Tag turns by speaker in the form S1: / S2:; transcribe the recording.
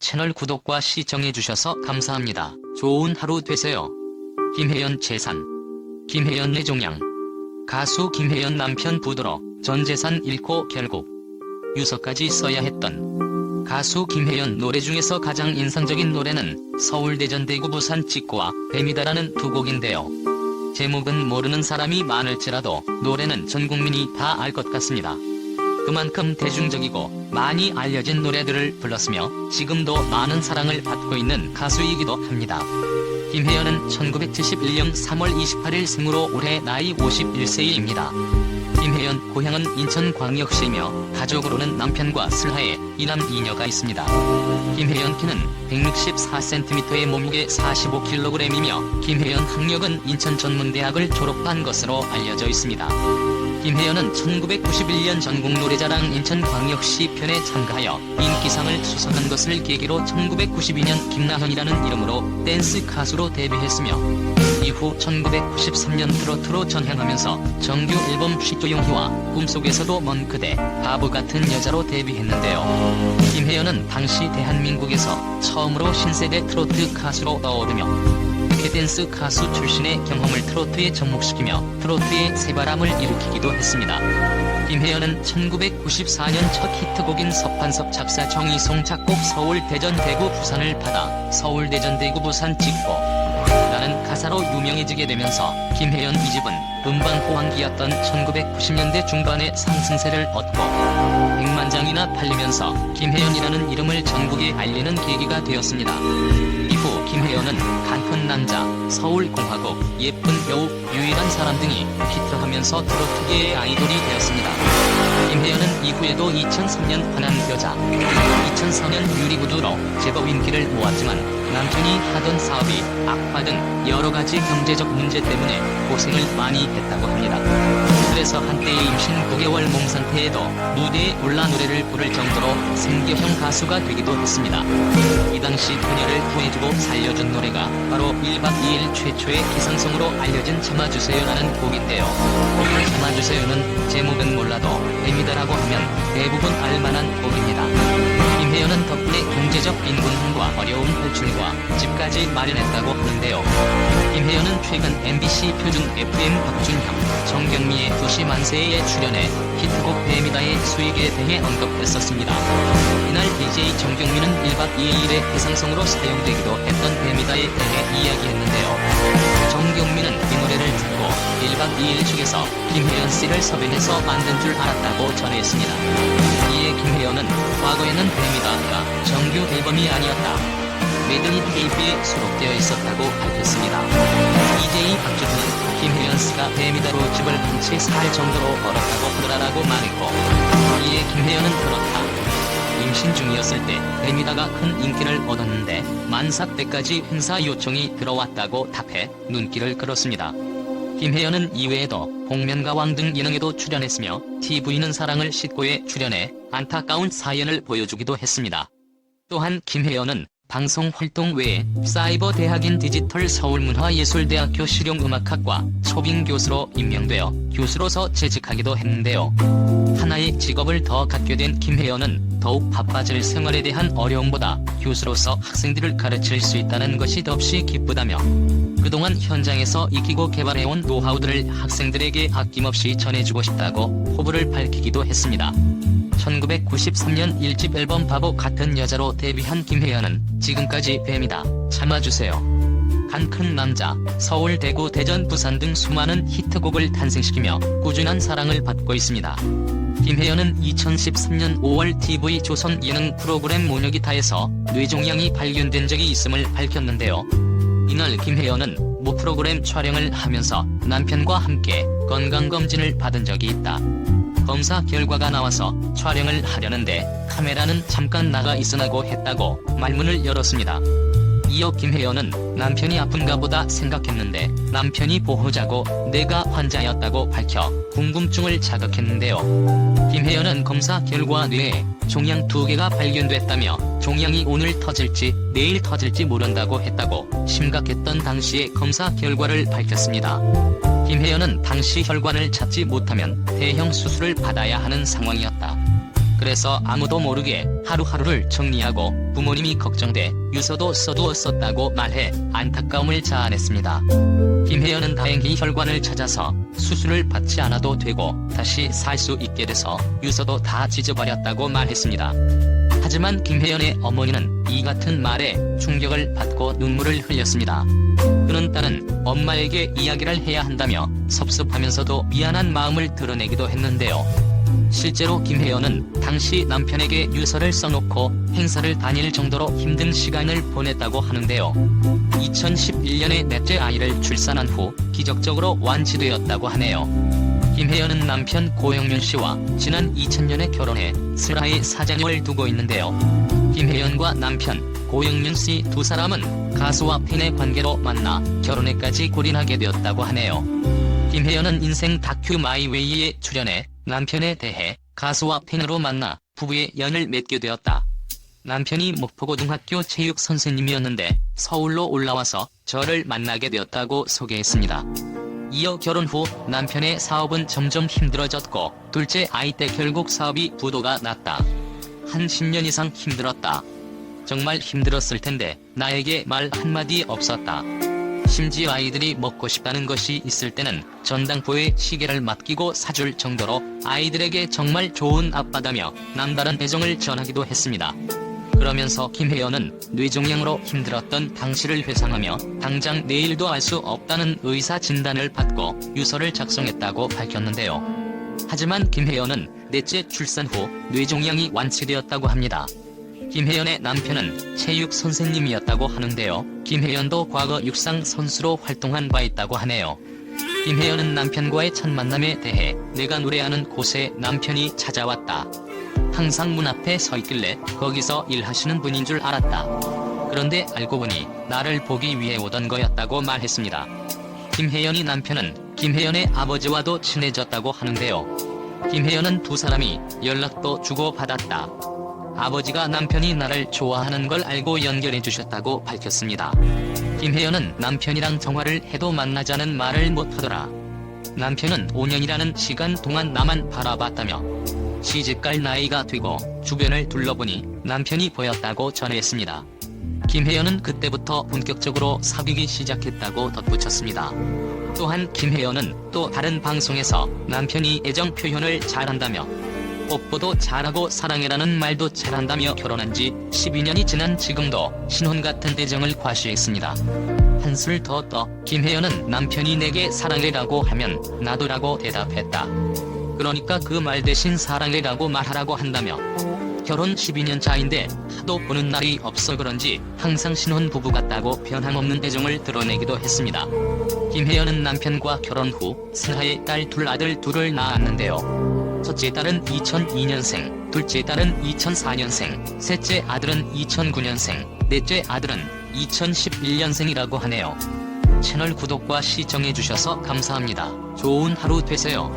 S1: 채널 구독과 시청해주셔서 감사합니다. 좋은 하루 되세요. 김혜연 재산 김혜연 내종양 가수 김혜연 남편 부도로 전 재산 잃고 결국 유서까지 써야 했던 가수 김혜연 노래 중에서 가장 인상적인 노래는 서울 대전 대구 부산 직구와 뱀이다라는 두 곡인데요. 제목은 모르는 사람이 많을지라도 노래는 전 국민이 다 알 것 같습니다. 그만큼 대중적이고 많이 알려진 노래들을 불렀으며 지금도 많은 사랑을 받고 있는 가수이기도 합니다. 김혜연은 1971년 3월 28일 생으로 올해 나이 51세입니다. 김혜연 고향은 인천광역시이며 가족으로는 남편과 슬하에 이남 이녀가 있습니다. 김혜연 키는 164cm의 몸무게 45kg이며 김혜연 학력은 인천전문대학을 졸업한 것으로 알려져 있습니다. 김혜연은 1991년 전국 노래자랑 인천광역시 편에 참가하여 인기상을 수상한 것을 계기로 1992년 김나현이라는 이름으로 댄스 가수로 데뷔했으며 이후 1993년 트로트로 전향하면서 정규 앨범 쥐조용히와 꿈속에서도 먼 그대 바보 같은 여자로 데뷔했는데요. 김혜연은 당시 대한민국에서 처음으로 신세대 트로트 가수로 떠오르며 댄스 가수 출신의 경험을 트로트에 접목시키며 트로트의 새바람을 일으키기도 했습니다. 김혜연은 1994년 첫 히트곡인 서판섭 작사 정희송 작곡 서울 대전 대구 부산을 받아 서울 대전 대구 부산 찍고 라는 가사로 유명해지게 되면서 김혜연 이 집은 음반 호황기였던 1990년대 중반에 상승세를 얻고 100만 장이나 팔리면서 김혜연이라는 이름을 전국에 알리는 계기가 되었습니다. 이후 김혜연은 간큰 남자, 서울공화국, 예쁜 여우, 유일한 사람 등이 히트하면서 트로트계의 아이돌이 되었습니다. 김혜연은 이후에도 2003년 환한 여자, 2004년 유리구두로 제법 인기를 모았지만 남편이 하던 사업이 악화 등 여러 가지 경제적 문제 때문에 고생을 많이 했다고 합니다. 그래서 한때 임신 9개월 몸 상태에도 무대에 올라 노래를 부를 정도로 생계형 가수가 되기도 했습니다. 이 당시 그녀를 구해주고 살려준 노래가 바로 1박 2일 최초의 기상성으로 알려진 참아주세요라는 곡인데요. 참아주세요는 제목은 몰라도 뱀이다라고 하면 대부분 알만한 곡입니다. 김혜연은 덕분에 경제적 빈곤 과 어려운 탈출과 집까지 마련했다고 하는데요. 김혜연은 최근 MBC 표준 FM 박준형, 정경미의 두시 만세에 출연해 히트곡 뱀이다의 수익에 대해 언급했었습니다. 이날 DJ 정경미는 1박 2일의 대상성으로 사용되기도 했던 뱀이다에 대해 이야기했는데요. 정경미는 이 노래를 듣고 1박 2일 중에서 김혜연 씨를 섭외해서 만든 줄 알았다고 전했습니다. 이에 김혜연은 과거에는 뱀이다 가 정규 앨범이 아니었다. 메드니 테이프에 수록되어 있었다고 밝혔습니다. DJ 박준은 김혜연 씨가 뱀이다로 집을 한 채 살 정도로 벌었다고 하더라라고 말했고 이에 김혜연은 그렇다. 임신 중이었을 때 뱀이다가 큰 인기를 얻었는데 만삭 때까지 행사 요청이 들어왔다고 답해 눈길을 끌었습니다. 김혜연은 이외에도 복면가왕 등 예능에도 출연했으며 TV는 사랑을 싣고에 출연해 안타까운 사연을 보여주기도 했습니다. 또한 김혜연은 방송 활동 외에 사이버 대학인 디지털 서울문화예술대학교 실용음악학과 초빙 교수로 임명되어 교수로서 재직하기도 했는데요. 하나의 직업을 더 갖게 된 김혜연은 더욱 바빠질 생활에 대한 어려움보다 교수로서 학생들을 가르칠 수 있다는 것이 더없이 기쁘다며 그동안 현장에서 익히고 개발해온 노하우들을 학생들에게 아낌없이 전해주고 싶다고 포부를 밝히기도 했습니다. 1993년 1집 앨범 바보 같은 여자로 데뷔한 김혜연은 지금까지 뱀이다, 참아주세요. 간큰 남자, 서울, 대구, 대전, 부산 등 수많은 히트곡을 탄생시키며 꾸준한 사랑을 받고 있습니다. 김혜연은 2013년 5월 TV 조선 예능 프로그램 모녀기타에서 뇌종양이 발견된 적이 있음을 밝혔는데요. 이날 김혜연은 모 프로그램 촬영을 하면서 남편과 함께 건강검진을 받은 적이 있다. 검사 결과가 나와서 촬영을 하려는데 카메라는 잠깐 나가 있으라고 했다고 말문을 열었습니다. 이어 김혜연은 남편이 아픈가 보다 생각했는데 남편이 보호자고 내가 환자였다고 밝혀 궁금증을 자극했는데요. 김혜연은 검사 결과 뇌에 종양 두 개가 발견됐다며 종양이 오늘 터질지 내일 터질지 모른다고 했다고 심각했던 당시의 검사 결과를 밝혔습니다. 김혜연은 당시 혈관을 찾지 못하면 대형 수술을 받아야 하는 상황이었다. 그래서 아무도 모르게 하루하루를 정리하고 부모님이 걱정돼 유서도 써두었었다고 말해 안타까움을 자아냈습니다. 김혜연은 다행히 혈관을 찾아서 수술을 받지 않아도 되고 다시 살 수 있게 돼서 유서도 다 찢어버렸다고 말했습니다. 하지만 김혜연의 어머니는 이 같은 말에 충격을 받고 눈물을 흘렸습니다. 그는 딸은 엄마에게 이야기를 해야 한다며 섭섭하면서도 미안한 마음을 드러내기도 했는데요. 실제로 김혜연은 당시 남편에게 유서를 써놓고 행사를 다닐 정도로 힘든 시간을 보냈다고 하는데요. 2011년에 넷째 아이를 출산한 후 기적적으로 완치되었다고 하네요. 김혜연은 남편 고영면 씨와 지난 2000년에 결혼해 슬하의 사장님을 두고 있는데요. 김혜연과 남편 고영면 씨두 사람은 가수와 팬의 관계로 만나 결혼에까지 골인하게 되었다고 하네요. 김혜연은 인생 다큐 마이웨이에 출연해 남편에 대해 가수와 팬으로 만나 부부의 연을 맺게 되었다. 남편이 목포고등학교 체육 선생님이었는데 서울로 올라와서 저를 만나게 되었다고 소개했습니다. 이어 결혼 후 남편의 사업은 점점 힘들어졌고 둘째 아이 때 결국 사업이 부도가 났다. 한 10년 이상 힘들었다. 정말 힘들었을 텐데 나에게 말 한마디 없었다. 심지어 아이들이 먹고 싶다는 것이 있을 때는 전당포에 시계를 맡기고 사줄 정도로 아이들에게 정말 좋은 아빠다며 남다른 애정을 전하기도 했습니다. 그러면서 김혜연은 뇌종양으로 힘들었던 당시를 회상하며 당장 내일도 알 수 없다는 의사 진단을 받고 유서를 작성했다고 밝혔는데요. 하지만 김혜연은 넷째 출산 후 뇌종양이 완치되었다고 합니다. 김혜연의 남편은 체육 선생님이었다고 하는데요. 김혜연도 과거 육상 선수로 활동한 바 있다고 하네요. 김혜연은 남편과의 첫 만남에 대해 내가 노래하는 곳에 남편이 찾아왔다. 항상 문 앞에 서 있길래 거기서 일하시는 분인 줄 알았다. 그런데 알고 보니 나를 보기 위해 오던 거였다고 말했습니다. 김혜연이 남편은 김혜연의 아버지와도 친해졌다고 하는데요. 김혜연은 두 사람이 연락도 주고받았다. 아버지가 남편이 나를 좋아하는 걸 알고 연결해 주셨다고 밝혔습니다. 김혜연은 남편이랑 전화를 해도 만나자는 말을 못하더라. 남편은 5년이라는 시간 동안 나만 바라봤다며 시집갈 나이가 되고 주변을 둘러보니 남편이 보였다고 전했습니다. 김혜연은 그때부터 본격적으로 사귀기 시작했다고 덧붙였습니다. 또한 김혜연은 또 다른 방송에서 남편이 애정 표현을 잘한다며 뽀뽀도 잘하고 사랑해라는 말도 잘한다며 결혼한 지 12년이 지난 지금도 신혼 같은 애정을 과시했습니다. 한술 더 떠 김혜연은 남편이 내게 사랑해라고 하면 나도라고 대답했다. 그러니까 그 말 대신 사랑해라고 말하라고 한다며 결혼 12년 차인데 하도 보는 날이 없어 그런지 항상 신혼 부부 같다고 변함없는 애정을 드러내기도 했습니다. 김혜연은 남편과 결혼 후 슬하의 딸둘 아들 둘을 낳았는데요. 첫째 딸은 2002년생, 둘째 딸은 2004년생, 셋째 아들은 2009년생, 넷째 아들은 2011년생이라고 하네요. 채널 구독과 시청해주셔서 감사합니다. 좋은 하루 되세요.